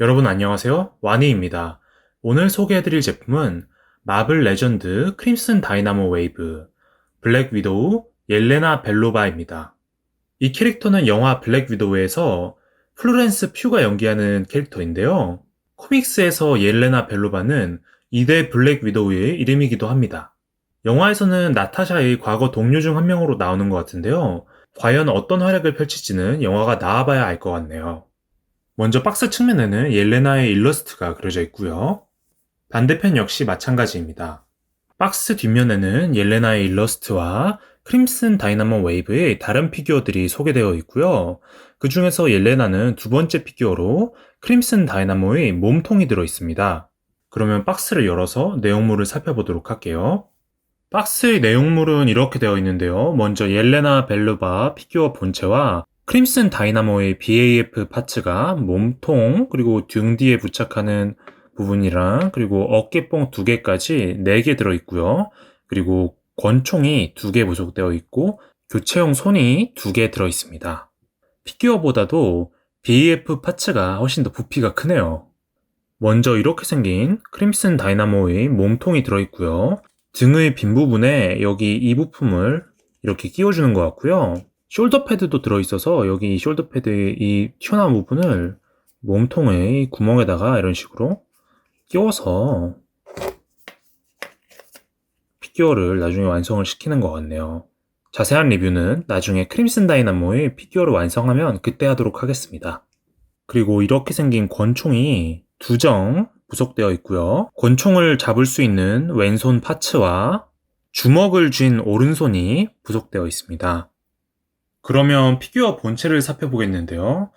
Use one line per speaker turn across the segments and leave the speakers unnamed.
여러분 안녕하세요. 와니입니다. 오늘 소개해드릴 제품은 마블 레전드 크림슨 다이나모 웨이브 블랙 위도우 옐레나 벨로바입니다. 이 캐릭터는 영화 블랙 위도우에서 플로렌스 퓨가 연기하는 캐릭터인데요. 코믹스에서 옐레나 벨로바는 2대 블랙 위도우의 이름이기도 합니다. 영화에서는 나타샤의 과거 동료 중 한 명으로 나오는 것 같은데요. 과연 어떤 활약을 펼칠지는 영화가 나와봐야 알 것 같네요. 먼저 박스 측면에는 옐레나의 일러스트가 그려져 있고요. 반대편 역시 마찬가지입니다. 박스 뒷면에는 옐레나의 일러스트와 크림슨 다이나모 웨이브의 다른 피규어들이 소개되어 있고요. 그 중에서 옐레나는 두 번째 피규어로 크림슨 다이나모의 몸통이 들어 있습니다. 그러면 박스를 열어서 내용물을 살펴보도록 할게요. 박스의 내용물은 이렇게 되어 있는데요. 먼저 옐레나 벨루바 피규어 본체와 크림슨 다이나모의 BAF 파츠가 몸통 그리고 등 뒤에 부착하는 부분이랑 그리고 어깨뽕 두 개까지 네 개 들어 있고요. 그리고 권총이 두 개 부속되어 있고 교체용 손이 두 개 들어 있습니다. 피규어보다도 BAF 파츠가 훨씬 더 부피가 크네요. 먼저 이렇게 생긴 크림슨 다이나모의 몸통이 들어 있고요. 등의 빈 부분에 여기 이 부품을 이렇게 끼워주는 것 같고요. 숄더 패드도 들어있어서 여기 숄더 패드의 이 튀어나온 부분을 몸통의 구멍에다가 이런 식으로 끼워서 피규어를 나중에 완성을 시키는 것 같네요. 자세한 리뷰는 나중에 크림슨 다이나모의 피규어를 완성하면 그때 하도록 하겠습니다. 그리고 이렇게 생긴 권총이 두 정 부속되어 있고요. 권총을 잡을 수 있는 왼손 파츠와 주먹을 쥔 오른손이 부속되어 있습니다. 그러면 피규어 본체를 살펴보겠는데요.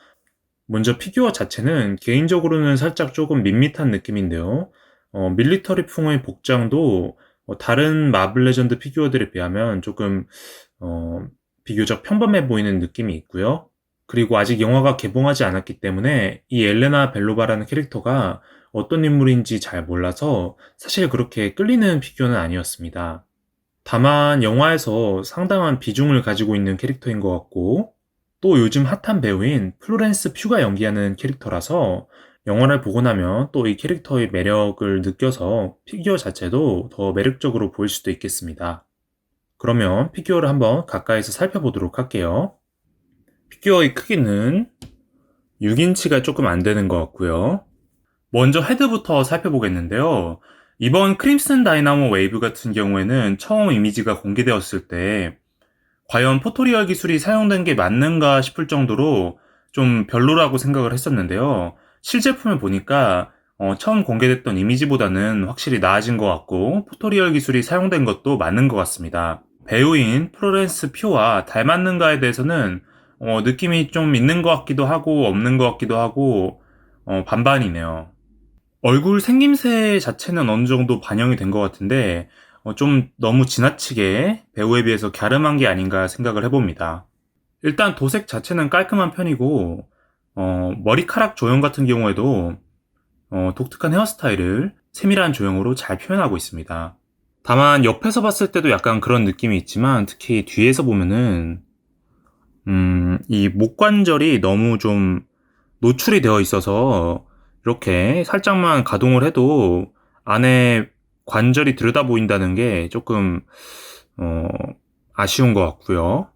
먼저 피규어 자체는 개인적으로는 살짝 조금 밋밋한 느낌인데요. 어, 밀리터리풍의 복장도 어, 다른 마블 레전드 피규어들에 비하면 조금 어, 비교적 평범해 보이는 느낌이 있고요. 그리고 아직 영화가 개봉하지 않았기 때문에 이 엘레나 벨로바라는 캐릭터가 어떤 인물인지 잘 몰라서 사실 그렇게 끌리는 피규어는 아니었습니다. 다만 영화에서 상당한 비중을 가지고 있는 캐릭터인 것 같고 또 요즘 핫한 배우인 플로렌스 퓨가 연기하는 캐릭터라서 영화를 보고 나면 또 이 캐릭터의 매력을 느껴서 피규어 자체도 더 매력적으로 보일 수도 있겠습니다. 그러면 피규어를 한번 가까이서 살펴보도록 할게요. 피규어의 크기는 6인치가 조금 안 되는 것 같고요. 먼저 헤드부터 살펴보겠는데요. 이번 크림슨 다이나모 웨이브 같은 경우에는 처음 이미지가 공개되었을 때 과연 포토리얼 기술이 사용된 게 맞는가 싶을 정도로 좀 별로라고 생각을 했었는데요. 실제품을 보니까 어, 처음 공개됐던 이미지보다는 확실히 나아진 것 같고 포토리얼 기술이 사용된 것도 맞는 것 같습니다. 배우인 프로렌스 퓨와 닮았는가에 대해서는 어, 느낌이 좀 있는 것 같기도 하고 없는 것 같기도 하고 어, 반반이네요. 얼굴 생김새 자체는 어느 정도 반영이 된 것 같은데 어, 좀 너무 지나치게 배우에 비해서 갸름한 게 아닌가 생각을 해봅니다. 일단 도색 자체는 깔끔한 편이고 어, 머리카락 조형 같은 경우에도 어, 독특한 헤어스타일을 세밀한 조형으로 잘 표현하고 있습니다. 다만 옆에서 봤을 때도 약간 그런 느낌이 있지만 특히 뒤에서 보면은 음, 이 목관절이 너무 좀 노출이 되어 있어서 이렇게 살짝만 가동을 해도 안에 관절이 들여다 보인다는 게 조금 어, 아쉬운 것 같고요.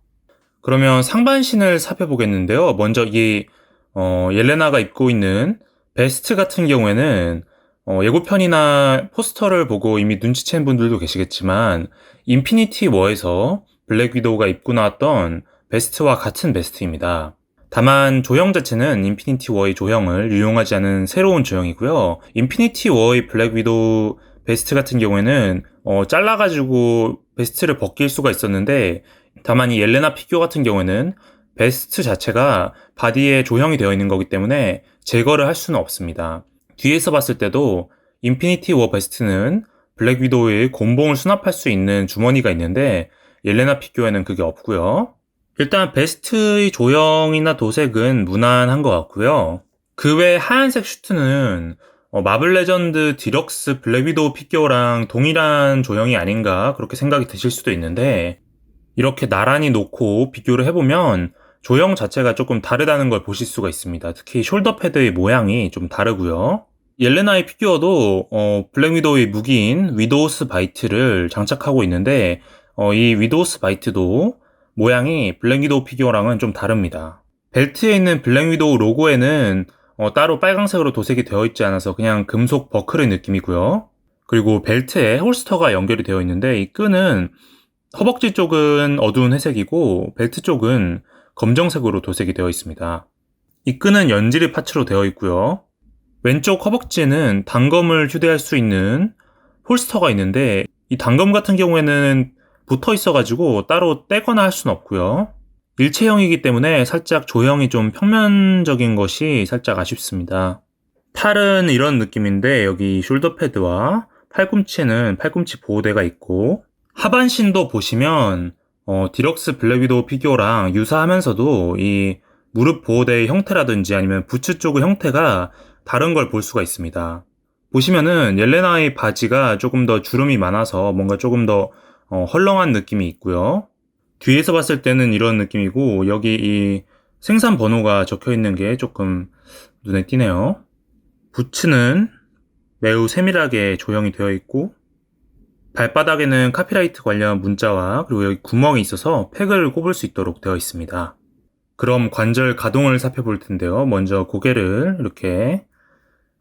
그러면 상반신을 살펴보겠는데요. 먼저 이 어, 옐레나가 입고 있는 베스트 같은 경우에는 어, 예고편이나 포스터를 보고 이미 눈치챈 분들도 계시겠지만 인피니티 워에서 블랙 위도우가 입고 나왔던 베스트와 같은 베스트입니다. 다만 조형 자체는 인피니티 워의 조형을 유용하지 않은 새로운 조형이고요. 인피니티 워의 블랙 위도우 베스트 같은 경우에는 어, 잘라가지고 베스트를 벗길 수가 있었는데 다만 이 옐레나 피규어 같은 경우에는 베스트 자체가 바디에 조형이 되어 있는 거기 때문에 제거를 할 수는 없습니다. 뒤에서 봤을 때도 인피니티 워 베스트는 블랙 위도우의 곤봉을 수납할 수 있는 주머니가 있는데 옐레나 피규어에는 그게 없고요. 일단 베스트의 조형이나 도색은 무난한 것 같고요. 그 외 하얀색 슈트는 어, 마블 레전드 디럭스 블랙 위도우 피규어랑 동일한 조형이 아닌가 그렇게 생각이 드실 수도 있는데 이렇게 나란히 놓고 비교를 해보면 조형 자체가 조금 다르다는 걸 보실 수가 있습니다. 특히 숄더 패드의 모양이 좀 다르고요. 옐레나의 피규어도 어, 블랙 위도우의 무기인 위도우스 바이트를 장착하고 있는데 어, 이 위도우스 바이트도 모양이 블랙 위도우 피규어랑은 좀 다릅니다. 벨트에 있는 블랙 위도우 로고에는 어, 따로 빨강색으로 도색이 되어 있지 않아서 그냥 금속 버클의 느낌이고요. 그리고 벨트에 홀스터가 연결이 되어 있는데 이 끈은 허벅지 쪽은 어두운 회색이고 벨트 쪽은 검정색으로 도색이 되어 있습니다. 이 끈은 연지리 파츠로 되어 있고요. 왼쪽 허벅지에는 단검을 휴대할 수 있는 홀스터가 있는데 이 단검 같은 경우에는 붙어 있어가지고 따로 떼거나 할 수는 없고요. 일체형이기 때문에 살짝 조형이 좀 평면적인 것이 살짝 아쉽습니다. 팔은 이런 느낌인데 여기 숄더 패드와 팔꿈치에는 팔꿈치 보호대가 있고 하반신도 보시면 어, 디럭스 블랙 위도우 피규어랑 유사하면서도 이 무릎 보호대의 형태라든지 아니면 부츠 쪽의 형태가 다른 걸 볼 수가 있습니다. 보시면은 옐레나의 바지가 조금 더 주름이 많아서 뭔가 조금 더 어, 헐렁한 느낌이 있고요. 뒤에서 봤을 때는 이런 느낌이고 여기 이 생산 번호가 적혀 있는 게 조금 눈에 띄네요. 부츠는 매우 세밀하게 조형이 되어 있고 발바닥에는 카피라이트 관련 문자와 그리고 여기 구멍이 있어서 팩을 꼽을 수 있도록 되어 있습니다. 그럼 관절 가동을 살펴볼 텐데요. 먼저 고개를 이렇게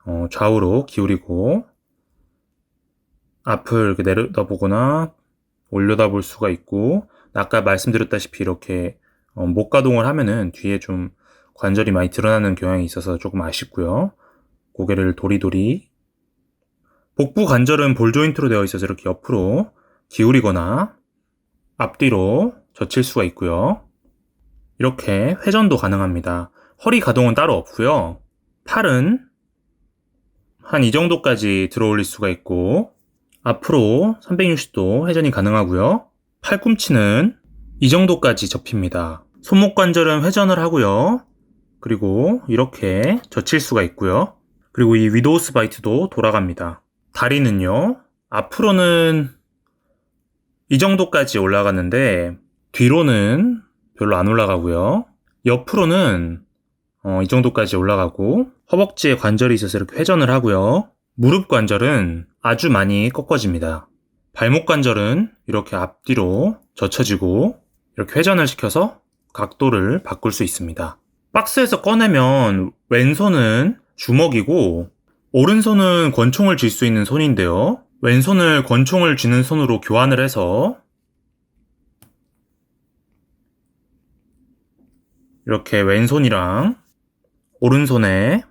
어, 좌우로 기울이고 앞을 이렇게 내려다보거나 올려다볼 수가 있고 아까 말씀드렸다시피 이렇게 어, 목 가동을 하면은 뒤에 좀 관절이 많이 드러나는 경향이 있어서 조금 아쉽고요. 고개를 도리도리 복부 관절은 볼 조인트로 되어 있어서 이렇게 옆으로 기울이거나 앞뒤로 젖힐 수가 있고요. 이렇게 회전도 가능합니다. 허리 가동은 따로 없고요. 팔은 한 이 정도까지 들어 올릴 수가 있고 앞으로 360도 회전이 가능하고요. 팔꿈치는 이 정도까지 접힙니다. 손목 관절은 회전을 하고요. 그리고 이렇게 젖힐 수가 있고요. 그리고 이 위도우스 바이트도 돌아갑니다. 다리는요, 앞으로는 이 정도까지 올라갔는데, 뒤로는 별로 안 올라가고요. 옆으로는 어, 이 정도까지 올라가고, 허벅지에 관절이 있어서 이렇게 회전을 하고요. 무릎 관절은 아주 많이 꺾어집니다. 발목 관절은 이렇게 앞뒤로 젖혀지고, 이렇게 회전을 시켜서 각도를 바꿀 수 있습니다. 박스에서 꺼내면 왼손은 주먹이고 오른손은 권총을 쥘 수 있는 손인데요. 왼손을 권총을 쥐는 손으로 교환을 해서 이렇게 왼손이랑 오른손에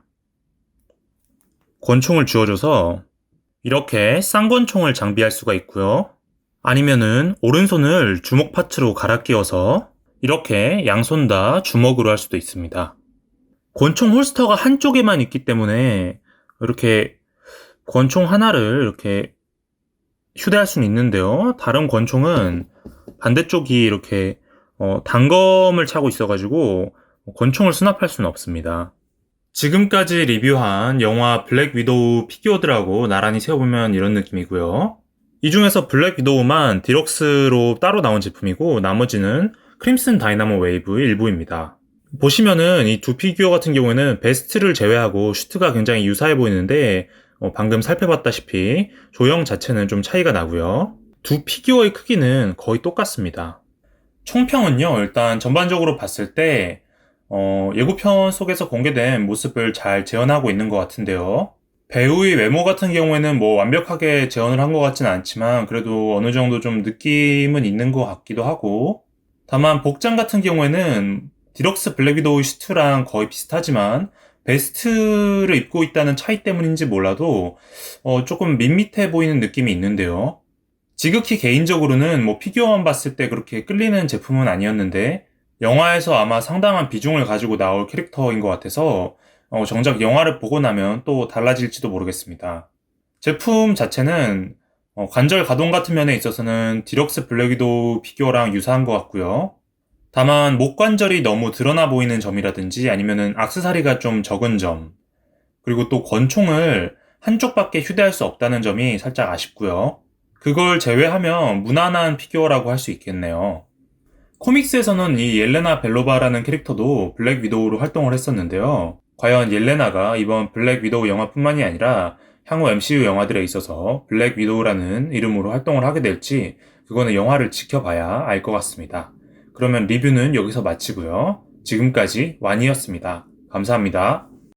권총을 쥐어줘서 이렇게 쌍권총을 장비할 수가 있고요. 아니면은 오른손을 주먹 파츠로 갈아 끼워서 이렇게 양손 다 주먹으로 할 수도 있습니다. 권총 홀스터가 한쪽에만 있기 때문에 이렇게 권총 하나를 이렇게 휴대할 수는 있는데요. 다른 권총은 반대쪽이 이렇게 어, 단검을 차고 있어가지고 권총을 수납할 수는 없습니다. 지금까지 리뷰한 영화 블랙 위도우 피규어들하고 나란히 세워보면 이런 느낌이고요. 이 중에서 블랙 위도우만 디럭스로 따로 나온 제품이고 나머지는 크림슨 다이나모 웨이브의 일부입니다. 보시면은 이 두 피규어 같은 경우에는 베스트를 제외하고 슈트가 굉장히 유사해 보이는데 어, 방금 살펴봤다시피 조형 자체는 좀 차이가 나고요. 두 피규어의 크기는 거의 똑같습니다. 총평은요, 일단 전반적으로 봤을 때 어, 예고편 속에서 공개된 모습을 잘 재현하고 있는 것 같은데요. 배우의 외모 같은 경우에는 뭐 완벽하게 재현을 한 것 같지는 않지만 그래도 어느 정도 좀 느낌은 있는 것 같기도 하고 다만 복장 같은 경우에는 디럭스 블랙 위도우 슈트랑 거의 비슷하지만 베스트를 입고 있다는 차이 때문인지 몰라도 어, 조금 밋밋해 보이는 느낌이 있는데요. 지극히 개인적으로는 뭐 피규어만 봤을 때 그렇게 끌리는 제품은 아니었는데 영화에서 아마 상당한 비중을 가지고 나올 캐릭터인 것 같아서 어, 정작 영화를 보고 나면 또 달라질지도 모르겠습니다. 제품 자체는 어, 관절 가동 같은 면에 있어서는 디럭스 블랙 위도우 피규어랑 유사한 것 같고요. 다만 목 관절이 너무 드러나 보이는 점이라든지 아니면은 악세사리가 좀 적은 점 그리고 또 권총을 한쪽밖에 휴대할 수 없다는 점이 살짝 아쉽고요. 그걸 제외하면 무난한 피규어라고 할 수 있겠네요. 코믹스에서는 이 옐레나 벨로바라는 캐릭터도 블랙 위도우로 활동을 했었는데요. 과연 옐레나가 이번 블랙 위도우 영화뿐만이 아니라 향후 MCU 영화들에 있어서 블랙 위도우라는 이름으로 활동을 하게 될지 그거는 영화를 지켜봐야 알 것 같습니다. 그러면 리뷰는 여기서 마치고요. 지금까지 완이었습니다. 감사합니다.